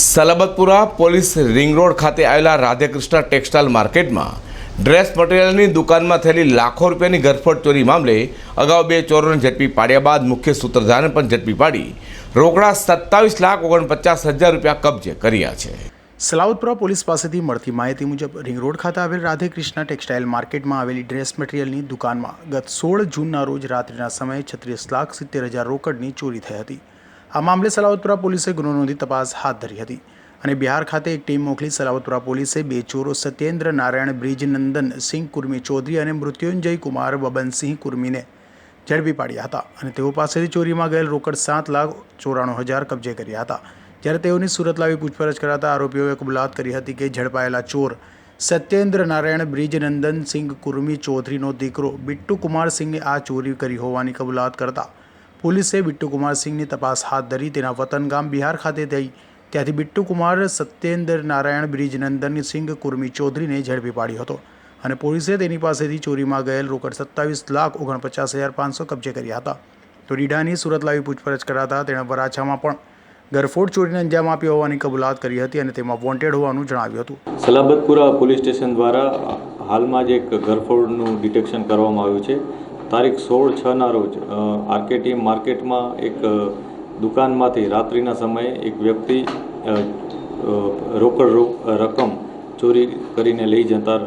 Salabatpura police ring road ખાતે આવેલા Radhekrishna textile માર્કેટમાં ડ્રેસ મટીરિયલની દુકાનમાં થયેલી લાખો રૂપિયાની ગરફોડ ચોરી મામલે અગાઉ બે ચોરોને ઝડપી પાડ્યા બાદ મુખ્ય સૂત્રધારને પણ ઝડપી પાડી રોકડા સત્તાવીસ લાખ ઓગણપચાસ હજાર રૂપિયા કબજે કર્યા છે. સલાઉદપુરા પોલીસ પાસેથી મળતી માહિતી મુજબ રિંગ રોડ ખાતે આવેલ રાધે કૃષ્ણ ટેક્સટાઇલ માર્કેટમાં આવેલી ડ્રેસ મટીરિયલની દુકાનમાં ગત સોળ જૂનના રોજ રાત્રિના સમયે છત્રીસ લાખ સિત્તેર હજાર રોકડની ચોરી થઈ હતી. આ મામલે સલાવતપુરા પોલીસે ગુનો નોંધી તપાસ હાથ ધરી હતી અને બિહાર ખાતે એક ટીમ મોકલી સલાવતપુરા પોલીસે બે ચોરો સત્યેન્દ્ર નારાયણ બ્રિજનંદન સિંહ કુર્મી ચૌધરી અને મૃત્યુંજય કુમાર બબનસિંહ કુર્મીને ઝડપી પાડ્યા હતા અને તેઓ પાસેથી ચોરીમાં ગયેલ રોકડ સાત લાખ ચોરાણું હજાર કબજે કર્યા હતા. જ્યારે તેઓની સુરત લાવી પૂછપરછ કરાતા આરોપીઓએ કબૂલાત કરી હતી કે ઝડપાયેલા ચોર સત્યેન્દ્ર નારાયણ બ્રિજનંદન સિંહ કુર્મી ચૌધરીનો દીકરો બિટ્ટુ કુમાર સિંહે આ ચોરી કરી હોવાની કબૂલાત કરતા પોલીસે બિટ્ટુકુમાર સિંહની તપાસ હાથ ધરી તેના વતન ગામ બિહાર ખાતે થઈ. ત્યાંથી બિટ્ટુકુમાર સત્યેન્દ્ર નારાયણ બ્રિજનંદન સિંઘ કુર્મી ચૌધરીને ઝડપી પાડ્યો હતો અને પોલીસે તેની પાસેથી ચોરીમાં ગયેલ રોકડ સત્તાવીસ લાખ ઓગણપચાસ હજાર પાંચસો કબજે કર્યા હતા. તો રીડાની સુરત લાવી પૂછપરછ કરાતા તેણે વરાછામાં પણ ગરફોડ ચોરીને અંજામ આપ્યો હોવાની કબૂલાત કરી હતી અને તેમાં વોન્ટેડ હોવાનું જણાવ્યું હતું. સલાબતપુરા પોલીસ સ્ટેશન દ્વારા હાલમાં જ એક ગરફોડનું ડિટેક્શન કરવામાં આવ્યું છે. તારીખ સોળ છના રોજ આરકેટી માર્કેટમાં એક દુકાનમાંથી રાત્રિના સમયે એક વ્યક્તિ રોકડ રકમ ચોરી કરીને લઈ જતા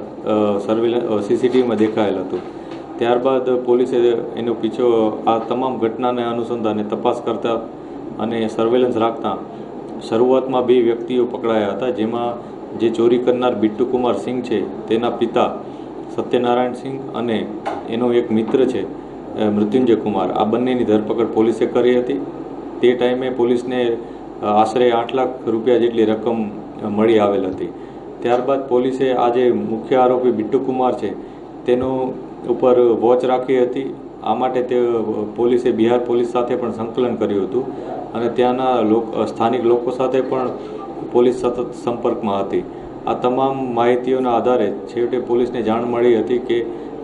સર્વેલન્સ સીસીટીવીમાં દેખાયેલ હતું. ત્યારબાદ પોલીસે એનો પીછો, આ તમામ ઘટનાને અનુસંધાને તપાસ કરતા અને સર્વેલન્સ રાખતા શરૂઆતમાં બે વ્યક્તિઓ પકડાયા હતા, જેમાં જે ચોરી કરનાર બિટ્ટુ કુમાર સિંહ છે, તેના પિતા સત્યનારાયણ સિંહ અને એનો એક મિત્ર છે મૃત્યુંજય કુમાર. આ બંનેની ધરપકડ પોલીસે કરી હતી. તે ટાઈમે પોલીસને આશરે આઠ લાખ રૂપિયા જેટલી રકમ મળી આવેલ હતી. ત્યારબાદ પોલીસે આ જે મુખ્ય આરોપી બિટ્ટુ કુમાર છે, તેનો ઉપર વોચ રાખી હતી. આ માટે તે પોલીસે બિહાર પોલીસ સાથે પણ સંકલન કર્યું હતું અને ત્યાંના સ્થાનિક લોકો સાથે પણ પોલીસ સતત સંપર્કમાં હતી. આ તમામ માહિતીઓના આધારે છેવટે પોલીસને જાણ મળી હતી કે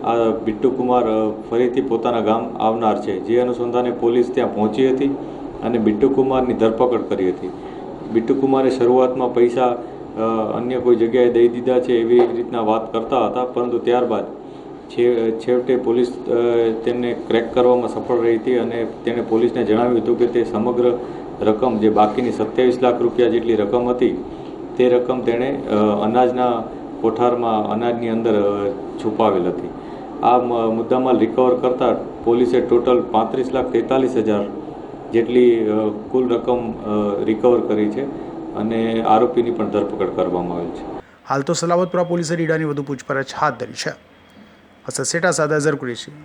આ બિટ્ટુ કુમાર ફરીથી પોતાના ગામ આવનાર છે. જે અનુસંધાને પોલીસ ત્યાં પહોંચી હતી અને બિટ્ટુ કુમારની ધરપકડ કરી હતી. બિટ્ટુ કુમારે શરૂઆતમાં પૈસા અન્ય કોઈ જગ્યાએ દઈ દીધા છે એવી રીતના વાત કરતા હતા, પરંતુ ત્યારબાદ છેવટે પોલીસ તેમને ક્રેક કરવામાં સફળ રહી હતી અને તેણે પોલીસને જણાવ્યું હતું કે તે સમગ્ર રકમ, જે બાકીની સત્યાવીસ લાખ રૂપિયા જેટલી રકમ હતી, તે રકમ તેણે અનાજના કોઠારમાં, અનાજની અંદર છુપાવેલ હતી. આ મુદ્દામાં રિકવર કરતાં પોલીસે ટોટલ પાંત્રીસ લાખ તેતાલીસ હજાર જેટલી કુલ રકમ રિકવર કરી છે અને આરોપીની પણ ધરપકડ કરવામાં આવેલ છે. હાલ તો સલાવતપુરા પોલીસે રીડાની વધુ પૂછપરછ હાથ ધરી છે. અસર સેટા સાદા ઝર કુરેશી.